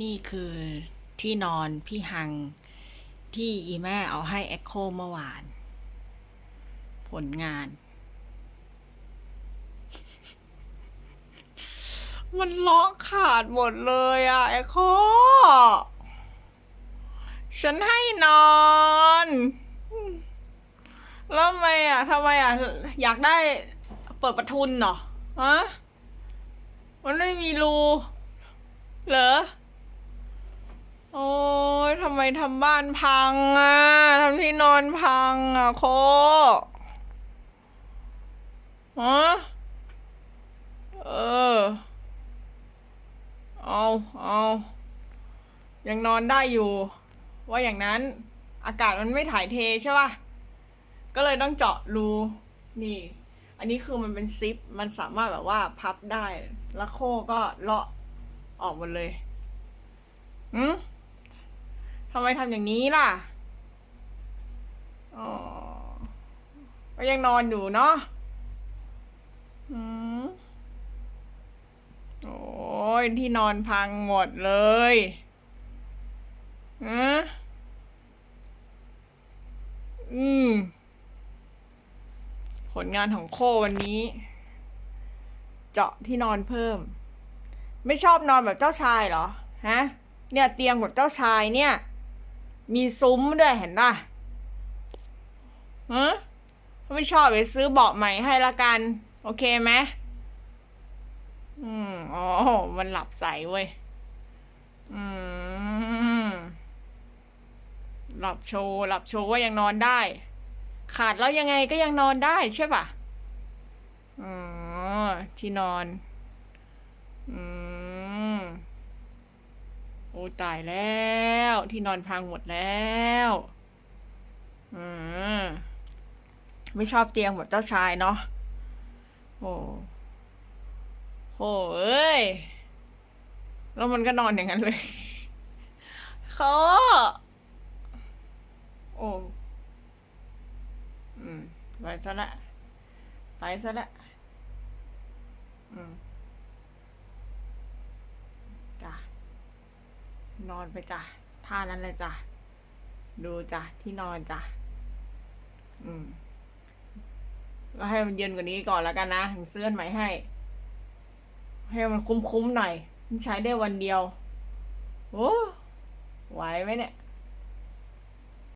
นี่คือที่นอนพี่ฮัง ที่อีแม่เอาให้เอ็กโคเมื่อวาน ผลงาน มันเลาะขาดหมดเลยอะเอ็กโคฉันให้นอน แล้วทำไมอะทำไมอะ อยากได้เปิดประทุนเหรอฮะมันไม่มีรู เหรอ โอ้ยทำไมทำบ้านพังอะทำที่นอนพังอะโคฮะเออ เอาเอายังนอนได้อยู่ ว่าอย่างนั้น อากาศมันไม่ถ่ายเทใช่ป่ะ ก็เลยต้องเจาะรูนี่ อันนี้คือมันเป็นซิป มันสามารถแบบว่าพับได้ แล้วโคก็เลาะออกหมดเลยหืม ทำไมทำอย่างนี้ล่ะ อ๋อ ก็ยังนอนอยู่เนาะหืมโอ้ยที่นอนพังหมดเลยอืมอืม ผลงานของโควันนี้ เจาะที่นอนเพิ่ม ไม่ชอบนอนแบบเจ้าชายเหรอ ฮะ เนี่ยเตียงแบบเจ้าชายเนี่ย มีซุ้มด้วยเห็นป่ะฮะถ้าไม่ชอบไปซื้อเบาะใหม่ให้ละกัน โอเคไหมอืมอ๋อ มันหลับใสเว้ย อืม หลับโชว์ หลับโชว์ว่ายังนอนได้ ขาดแล้วยังไงก็ยังนอนได้ใช่ป่ะ อ๋อ ที่นอน อืม โอ้ ตายแล้ว ที่นอนพังหมดแล้วอืมไม่ชอบเตียงแบบเจ้าชายเนาะโอ้โหเอ้ย แล้วมันก็นอนอย่างนั้นเลยเขาโอ้ อืม ไปซะละ ไปซะละ อืม จ้ะ นอนไปจ้ะท่านั้นเลยจ้ะ ดูจ้ะ ที่นอนจ้ะ อืมก็ให้มันเย็นกว่านี้ก่อนแล้วกันนะถึงซื้อใหม่ให้ ให้มันคุ้มๆหน่อย มันใช้ได้วันเดียว โอ้ไหวไหมเนี่ย